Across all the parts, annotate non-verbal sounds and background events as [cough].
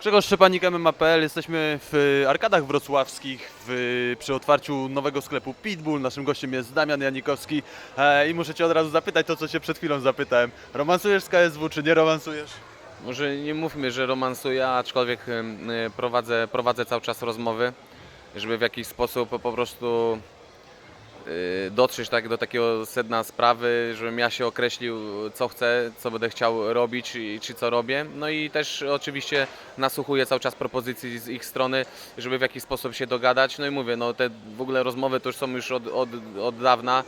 Grzegorz Szczepanik, MMA.pl. Jesteśmy w Arkadach Wrocławskich w, przy otwarciu nowego sklepu Pitbull. Naszym gościem jest Damian Janikowski e, i muszę Cię od razu zapytać to, co Cię przed chwilą zapytałem. Romansujesz z KSW, czy nie romansujesz? Może nie mówmy, że romansuję, aczkolwiek y, prowadzę, prowadzę cały czas rozmowy, żeby w jakiś sposób po prostu y, dotrzeć tak do takiego sedna sprawy, żebym ja się określił, co chcę, co będę chciał robić i czy co robię. No i też oczywiście nasłuchuję cały czas propozycji z ich strony, żeby w jakiś sposób się dogadać. No i mówię, no te w ogóle rozmowy to już są już od, od, od dawna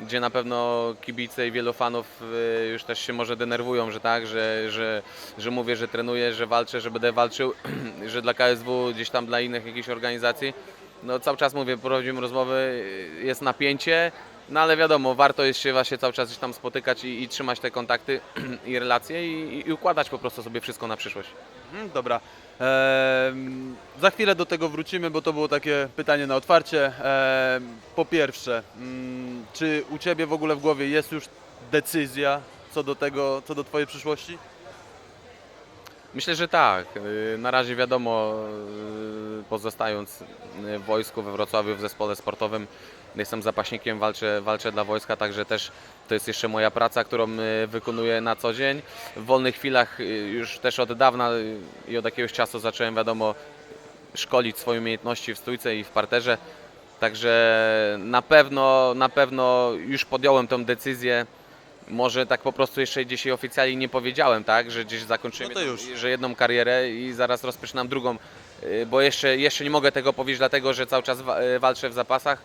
gdzie na pewno kibice i wielu fanów y, już też się może denerwują, że tak, że, że, że mówię, że trenuję, że walczę, że będę walczył, [clears throat] że dla KSW, gdzieś tam dla innych jakichś organizacji. No cały czas mówię, prowadzimy rozmowy, jest napięcie, no ale wiadomo, warto jest się właśnie cały czas gdzieś tam spotykać i, i trzymać te kontakty [clears throat] i relacje i, i układać po prostu sobie wszystko na przyszłość. Mhm, dobra. Em, za chwilę do tego wrócimy, bo to było takie pytanie na otwarcie. Em, po pierwsze, mm, czy u Ciebie w ogóle w głowie jest już decyzja co do tego, co do Twojej przyszłości? Myślę, że tak. Y, Na razie wiadomo, y, pozostając y, w wojsku we Wrocławiu w zespole sportowym, jestem zapaśnikiem, walczę, walczę dla wojska, także też to jest jeszcze moja praca, którą wykonuję na co dzień. W wolnych chwilach już też od dawna i od jakiegoś czasu zacząłem, wiadomo, szkolić swoje umiejętności w stójce i w parterze. Także na pewno, na pewno już podjąłem tą decyzję. Może tak po prostu jeszcze dzisiaj oficjalnie nie powiedziałem, tak, że gdzieś zakończyłem No to jedną, już. że jedną karierę i zaraz rozpoczynam drugą, y, bo jeszcze, jeszcze nie mogę tego powiedzieć, dlatego że cały czas wa- y, walczę w zapasach,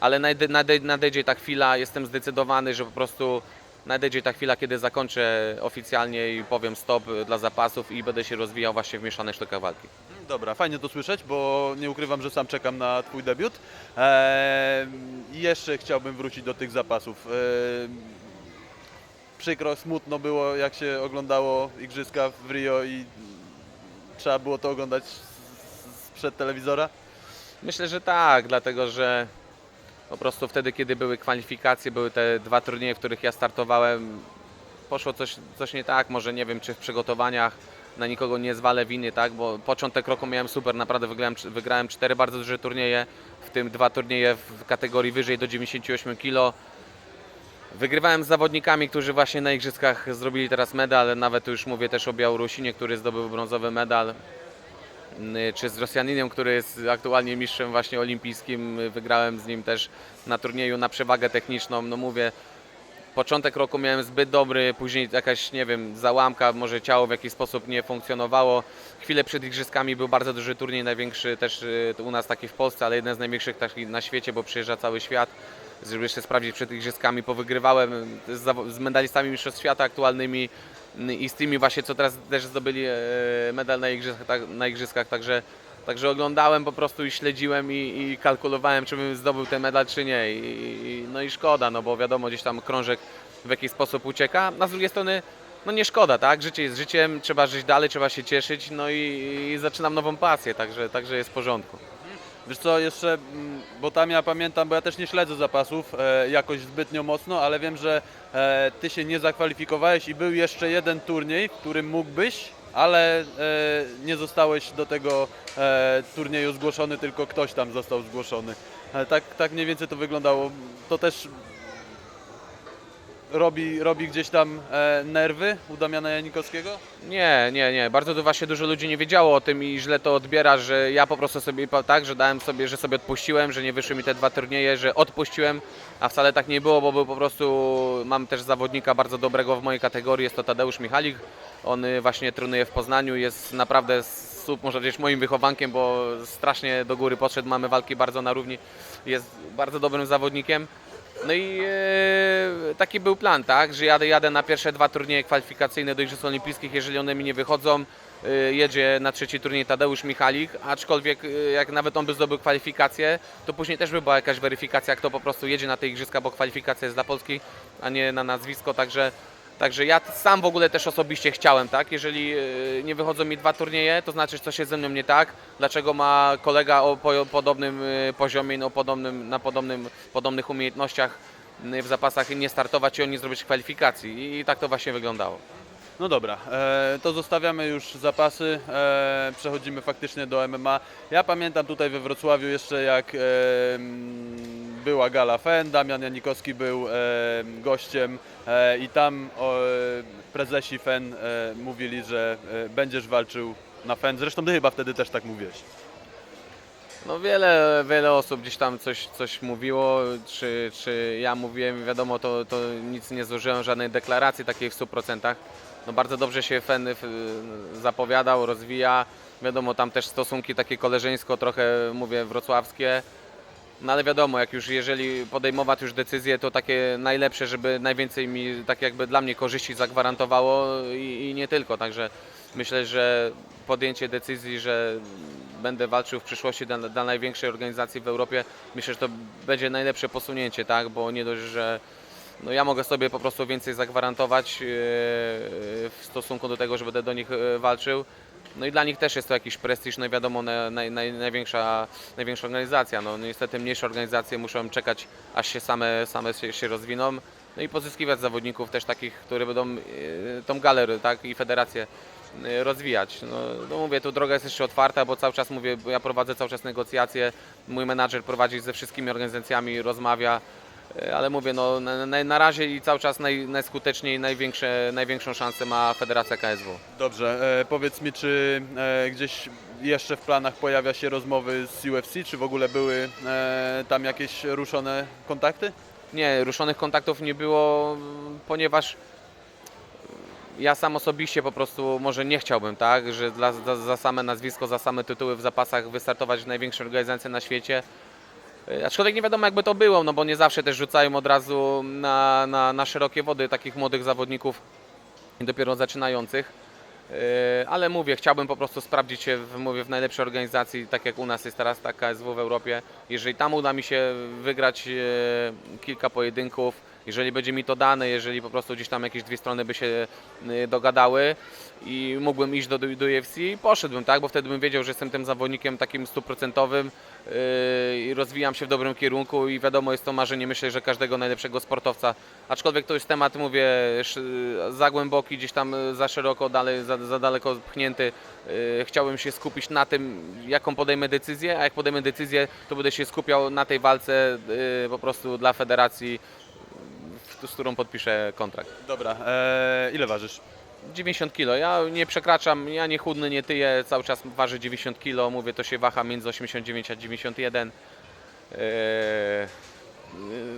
ale nadej- nadej- nadejdzie ta chwila, jestem zdecydowany, że po prostu nadejdzie ta chwila, kiedy zakończę oficjalnie i powiem stop y, dla zapasów i będę się rozwijał właśnie w mieszanych sztukach walki. Mhm, Dobra, fajnie to słyszeć, bo nie ukrywam, że sam czekam na Twój debiut. I jeszcze chciałbym wrócić do tych zapasów. Em, Przykro, smutno było, jak się oglądało Igrzyska w Rio i trzeba było to oglądać sprzed telewizora. Myślę, że tak, dlatego że po prostu wtedy, kiedy były kwalifikacje, były te dwa turnieje, w których ja startowałem, poszło coś, coś nie tak, może nie wiem, czy w przygotowaniach, na nikogo nie zwalę winy, tak, bo początek roku miałem super, naprawdę wygrałem, wygrałem cztery bardzo duże turnieje, w tym dwa turnieje w kategorii wyżej do 98 kg. Wygrywałem z zawodnikami, którzy właśnie na igrzyskach zrobili teraz medal, nawet już mówię też o Białorusinie, który zdobył brązowy medal, Y, czy z Rosjaninem, który jest aktualnie mistrzem właśnie olimpijskim. Wygrałem z nim też na turnieju na przewagę techniczną. No mówię, początek roku miałem zbyt dobry, później jakaś, nie wiem, załamka, może ciało w jakiś sposób nie funkcjonowało. Chwilę przed igrzyskami był bardzo duży turniej, największy też y, u nas taki w Polsce, ale jeden z największych taki na świecie, bo przyjeżdża cały świat. Żeby jeszcze sprawdzić przed igrzyskami, powygrywałem z, z medalistami mistrzostw świata aktualnymi i z tymi właśnie, co teraz też zdobyli e, medal na igrzyskach, tak, na igrzyskach także, także oglądałem po prostu i śledziłem i, i kalkulowałem, czy bym zdobył ten medal, czy nie. I, i, no i szkoda, no bo wiadomo, gdzieś tam krążek w jakiś sposób ucieka. A z drugiej strony, no nie szkoda, tak? Życie jest życiem, trzeba żyć dalej, trzeba się cieszyć, no i, i zaczynam nową pasję, także, także jest w porządku. Wiesz co, jeszcze, mm, bo tam ja pamiętam, bo ja też nie śledzę zapasów e, jakoś zbytnio mocno, ale wiem, że e, Ty się nie zakwalifikowałeś i był jeszcze jeden turniej, w którym mógłbyś, ale e, nie zostałeś do tego e, turnieju zgłoszony, tylko ktoś tam został zgłoszony. E, tak, tak mniej więcej to wyglądało. To też robi, robi gdzieś tam e, nerwy u Damiana Janikowskiego? Nie, nie, nie. Bardzo du- właśnie dużo ludzi nie wiedziało o tym i źle to odbiera, że ja po prostu sobie tak, że dałem sobie, że sobie odpuściłem, że nie wyszły mi te dwa turnieje, że odpuściłem, a wcale tak nie było, bo był po prostu, mam też zawodnika bardzo dobrego w mojej kategorii, jest to Tadeusz Michalik. On y, właśnie trenuje w Poznaniu, jest naprawdę sup, można powiedzieć moim wychowankiem, bo strasznie do góry podszedł, mamy walki bardzo na równi, jest bardzo dobrym zawodnikiem. No i e, taki był plan, tak, że jadę, jadę na pierwsze dwa turnieje kwalifikacyjne do Igrzysk Olimpijskich, jeżeli one mi nie wychodzą, e, jedzie na trzeci turniej Tadeusz Michalik, aczkolwiek e, jak nawet on by zdobył kwalifikację, to później też by była jakaś weryfikacja, kto po prostu jedzie na te Igrzyska, bo kwalifikacja jest dla Polski, a nie na nazwisko, także Także ja sam w ogóle też osobiście chciałem, tak? Jeżeli e, nie wychodzą mi dwa turnieje, to znaczy, że coś jest ze mną nie tak. Dlaczego ma kolega o po, podobnym e, poziomie, no, podobnym, na podobnym, podobnych umiejętnościach m, w zapasach nie startować i on nie zrobić kwalifikacji? I, tak to właśnie wyglądało. No dobra, e, to zostawiamy już zapasy, e, przechodzimy faktycznie do MMA. Ja pamiętam tutaj we Wrocławiu jeszcze jak e, była gala FEN, Damian Janikowski był e, gościem e, i tam prezesi FEN e, mówili, że będziesz walczył na FEN. Zresztą ty chyba wtedy też tak mówiłeś. No wiele, wiele osób gdzieś tam coś, coś mówiło, czy, czy ja mówiłem, wiadomo, to, to nic nie złożyłem, żadnej deklaracji takiej w 100%. No bardzo dobrze się FEN zapowiadał, rozwija. Wiadomo, tam też stosunki takie koleżeńsko, trochę mówię wrocławskie. No ale wiadomo, jak już jeżeli podejmować już decyzje, to takie najlepsze, żeby najwięcej mi tak jakby dla mnie korzyści zagwarantowało i, i nie tylko. Także myślę, że podjęcie decyzji, że będę walczył w przyszłości dla, dla największej organizacji w Europie, myślę, że to będzie najlepsze posunięcie, tak? Bo nie dość, że no ja mogę sobie po prostu więcej zagwarantować e, w stosunku do tego, że będę do nich e, walczył. No i dla nich też jest to jakiś prestiż, no wiadomo, naj, naj, naj, największa, największa organizacja. No, no niestety mniejsze organizacje muszą czekać, aż się same, same się, się rozwiną. No i pozyskiwać zawodników też takich, które będą e, tą galerię tak, i federację e, rozwijać. No, no mówię, tu droga jest jeszcze otwarta, bo cały czas mówię, ja prowadzę cały czas negocjacje, mój menadżer prowadzi ze wszystkimi organizacjami, rozmawia, ale mówię, no na, na, razie i cały czas naj, najskuteczniej, największe, największą szansę ma Federacja KSW. Dobrze, e, powiedz mi, czy e, gdzieś jeszcze w planach pojawia się rozmowy z UFC, czy w ogóle były e, tam jakieś ruszone kontakty? Nie, ruszonych kontaktów nie było, ponieważ ja sam osobiście po prostu może nie chciałbym, tak, że dla, za, za same nazwisko, za same tytuły w zapasach wystartować w największej organizacji na świecie. Y, Aczkolwiek nie wiadomo jakby to było, no bo nie zawsze też rzucają od razu na, na, na szerokie wody takich młodych zawodników dopiero zaczynających. Yy, Ale mówię, chciałbym po prostu sprawdzić się w, mówię, w najlepszej organizacji, tak jak u nas jest teraz taka KSW w Europie. Jeżeli tam uda mi się wygrać yy, kilka pojedynków, jeżeli będzie mi to dane, jeżeli po prostu gdzieś tam jakieś dwie strony by się yy, dogadały i mógłbym iść do, do UFC, poszedłbym, tak, bo wtedy bym wiedział, że jestem tym zawodnikiem takim stuprocentowym yy, i rozwijam się w dobrym kierunku i wiadomo, jest to marzenie, myślę, że każdego najlepszego sportowca. Aczkolwiek to jest temat, mówię, za głęboki, gdzieś tam y, za szeroko, dalej, za, za daleko pchnięty. Chciałbym się skupić na tym, jaką podejmę decyzję, a jak podejmę decyzję, to będę się skupiał na tej walce po prostu dla federacji, z którą podpiszę kontrakt. Dobra, e, ile ważysz? 90 kg. Ja nie przekraczam, ja nie chudny, nie tyję, cały czas ważę 90 kg, mówię, to się waha między 89 a 91. Eee,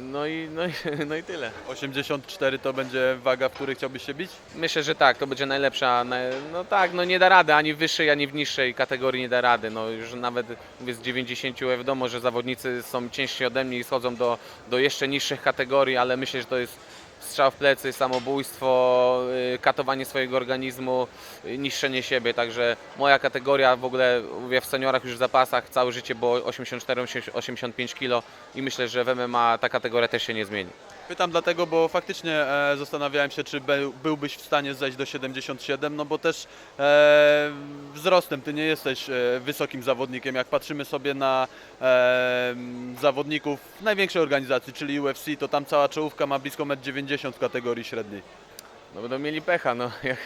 No i, no, i, no i tyle. 84 to będzie waga, w której chciałbyś się bić? Myślę, że tak, to będzie najlepsza. naj- No tak, no nie da rady, ani w wyższej, ani w niższej kategorii nie da rady. No już nawet mówię, z 90 wiadomo, że zawodnicy są ciężsi ode mnie i schodzą do, do jeszcze niższych kategorii, ale myślę, że to jest strzał w plecy, samobójstwo, y, katowanie swojego organizmu, y, niszczenie siebie. Także moja kategoria w ogóle mówię, w seniorach już w zapasach całe życie było 84-85 kg i myślę, że w MMA ta kategoria też się nie zmieni. Pytam dlatego, bo faktycznie e, zastanawiałem się, czy był, byłbyś w stanie zejść do 77, no bo też e, wzrostem ty nie jesteś e, wysokim zawodnikiem. Jak patrzymy sobie na e, zawodników największej organizacji, czyli UFC, to tam cała czołówka ma blisko 1,90 m w kategorii średniej. No będą mieli pecha, no [laughs] jak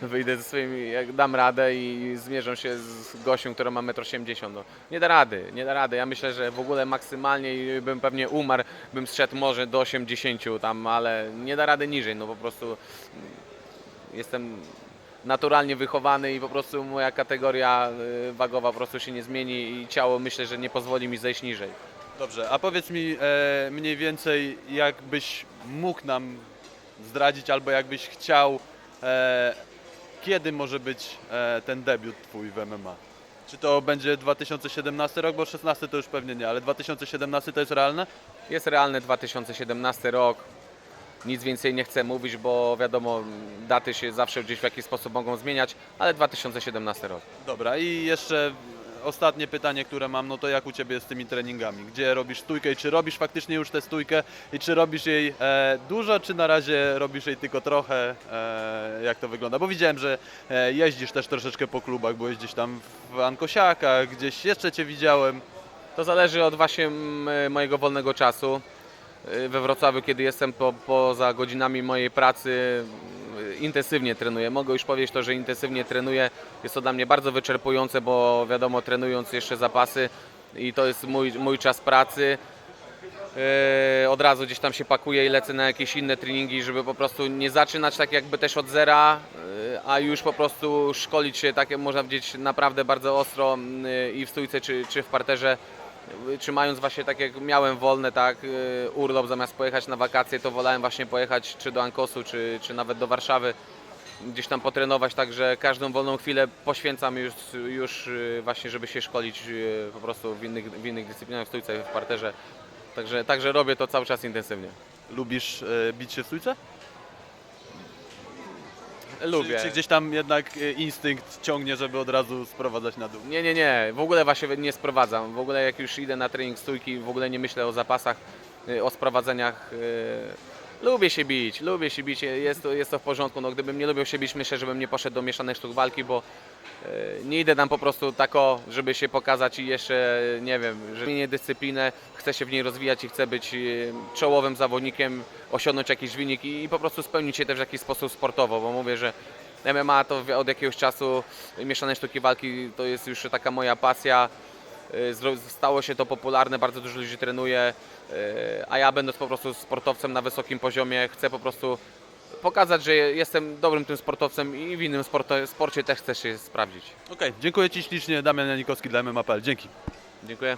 wy- wyjdę ze swoimi, jak dam radę i zmierzę się z gościem, która ma 1,80 m. No, nie da rady, nie da rady. Ja myślę, że w ogóle maksymalnie bym pewnie umarł, bym zszedł może do 80 tam, ale nie da rady niżej, no po prostu jestem naturalnie wychowany i po prostu moja kategoria y, wagowa po prostu się nie zmieni i ciało myślę, że nie pozwoli mi zejść niżej. Dobrze, a powiedz mi e, mniej więcej, jakbyś mógł nam zdradzić, albo jakbyś chciał, e, kiedy może być e, ten debiut twój w MMA? Czy to będzie 2017 rok, bo 16 to już pewnie nie, ale 2017 to jest realne? Jest realny 2017 rok. Nic więcej nie chcę mówić, bo wiadomo, daty się zawsze gdzieś w jakiś sposób mogą zmieniać, ale 2017 rok. Dobra, i jeszcze ostatnie pytanie, które mam, no to jak u Ciebie jest z tymi treningami? Gdzie robisz stójkę i czy robisz faktycznie już tę stójkę i czy robisz jej e, dużo, czy na razie robisz jej tylko trochę? E, jak to wygląda? Bo widziałem, że e, jeździsz też troszeczkę po klubach, byłeś gdzieś tam w Ankosiakach, gdzieś jeszcze Cię widziałem. To zależy od właśnie mojego wolnego czasu. Y, We Wrocławiu, kiedy jestem po, poza godzinami mojej pracy, intensywnie trenuję. Mogę już powiedzieć to, że intensywnie trenuję. Jest to dla mnie bardzo wyczerpujące, bo wiadomo, trenując jeszcze zapasy i to jest mój, mój czas pracy. Yy, od razu gdzieś tam się pakuję i lecę na jakieś inne treningi, żeby po prostu nie zaczynać tak jakby też od zera, yy, a już po prostu szkolić się, tak jak można powiedzieć, naprawdę bardzo ostro i w stójce czy, czy w parterze. Trzymając właśnie tak jak miałem wolne, tak, yy, urlop zamiast pojechać na wakacje, to wolałem właśnie pojechać czy do Ankosu, czy, czy nawet do Warszawy, gdzieś tam potrenować, także każdą wolną chwilę poświęcam już, już yy, właśnie, żeby się szkolić yy, po prostu w innych, w innych dyscyplinach, w stójce, w parterze. Także, także robię to cały czas intensywnie. Lubisz bić się w stójce? Lubię. Czy, czy gdzieś tam jednak e, instynkt ciągnie, żeby od razu sprowadzać na dół? Nie, nie, nie. W ogóle właśnie nie sprowadzam. W ogóle jak już idę na trening stójki, w ogóle nie myślę o zapasach, y, o sprowadzeniach. y, Lubię się bić, lubię się bić, jest to, jest to w porządku. No, gdybym nie lubił się bić, myślę, żebym nie poszedł do mieszanych sztuk walki, bo y, nie idę tam po prostu tako, żeby się pokazać i jeszcze, nie wiem, że zmienię dyscyplinę, chcę się w niej rozwijać i chcę być y, czołowym zawodnikiem, osiągnąć jakiś wynik i, i po prostu spełnić się też w jakiś sposób sportowo, bo mówię, że MMA to od jakiegoś czasu mieszane sztuki walki to jest już taka moja pasja. Y, Stało się to popularne, bardzo dużo ludzi trenuje, y, a ja będąc po prostu sportowcem na wysokim poziomie chcę po prostu pokazać, że jestem dobrym tym sportowcem i w innym sporto- sporcie też chcę się sprawdzić. Okej, dziękuję Ci ślicznie, Damian Janikowski dla MMA.pl. Dzięki. Dziękuję.